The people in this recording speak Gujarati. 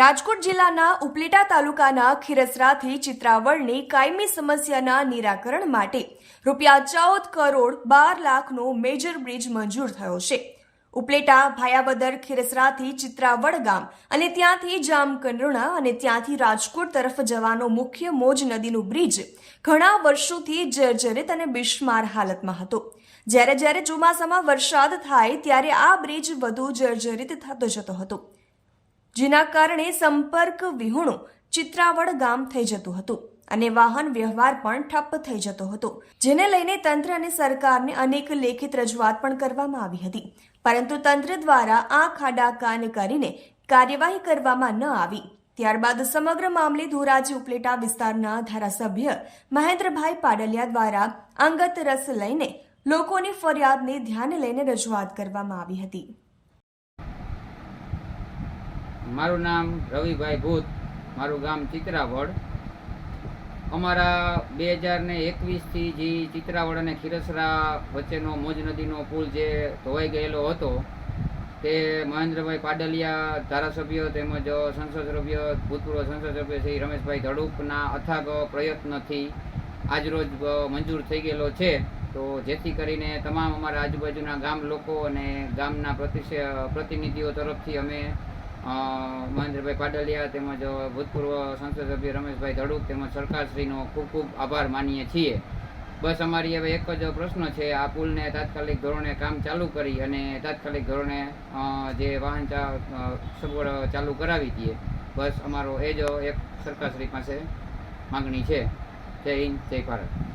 રાજકોટ જિલ્લાના ઉપલેટા તાલુકાના ખીરસરાથી ચિત્રાવળની કાયમી સમસ્યાના નિરાકરણ માટે રૂપિયા ચૌદ કરોડ બાર લાખનો મેજર બ્રિજ મંજૂર થયો છે. ઉપલેટા, ભાયાવદર, ખીરસરાથી ચિત્રાવળ ગામ અને ત્યાંથી જામકંડોરણા અને ત્યાંથી રાજકોટ તરફ જવાનો મુખ્ય મોજ નદીનું બ્રિજ ઘણા વર્ષોથી જર્જરિત અને બિસ્માર હાલતમાં હતો. જ્યારે જ્યારે ચોમાસામાં વરસાદ થાય ત્યારે આ બ્રિજ વધુ જર્જરિત થતો જતો હતો. જેના કારણે સંપર્ક વિહોણું ચિત્રાવડ ગામ થઈ જતું હતું અને વાહન વ્યવહાર પણ ઠપ્પ થઈ જતો હતો, જેને લઈને તંત્ર અને સરકારને અનેક લેખિત રજૂઆત પણ કરવામાં આવી હતી. પરંતુ તંત્ર દ્વારા આ ખાડા કાન કરીને કાર્યવાહી કરવામાં ન આવી. ત્યારબાદ સમગ્ર મામલે ધોરાજી ઉપલેટા વિસ્તારના ધારાસભ્ય મહેન્દ્રભાઈ પાડલિયા દ્વારા અંગત રસ લઈને લોકોની ફરિયાદને ધ્યાને લઈને રજૂઆત કરવામાં આવી હતી. મારું નામ રવિભાઈ ભૂત, મારું ગામ ચિત્રાવડ. અમારા બે હજાર ને એકવીસથી જે ચિત્રાવડ અને ખીરસરા વચ્ચેનો મોજ નદીનો પુલ જે ધોવાઈ ગયેલો હતો, તે મહેન્દ્રભાઈ પાડલિયા ધારાસભ્ય તેમજ સંસદ સભ્ય, ભૂતપૂર્વ સંસદ સભ્ય શ્રી રમેશભાઈ ધડુકના અથાગ પ્રયત્નથી આજરોજ મંજૂર થઈ ગયેલો છે. તો જેથી કરીને તમામ અમારા આજુબાજુના ગામ લોકો અને ગામના પ્રતિનિધિઓ તરફથી અમે મહેન્દ્રભાઈ પાડલિયા તેમજ ભૂતપૂર્વ સંસદ સભ્ય રમેશભાઈ ધડુક તેમજ સરકારશ્રીનો ખૂબ ખૂબ આભાર માનીએ છીએ. બસ અમારી હવે એક જ પ્રશ્ન છે, આ પુલને તાત્કાલિક ધોરણે કામ ચાલુ કરી અને તાત્કાલિક ધોરણે જે વાહન સગવડ ચાલુ કરાવી દઈએ. બસ અમારો એ જ એક સરકારશ્રી પાસે માંગણી છે. જય હિન્દ, જય ભારત.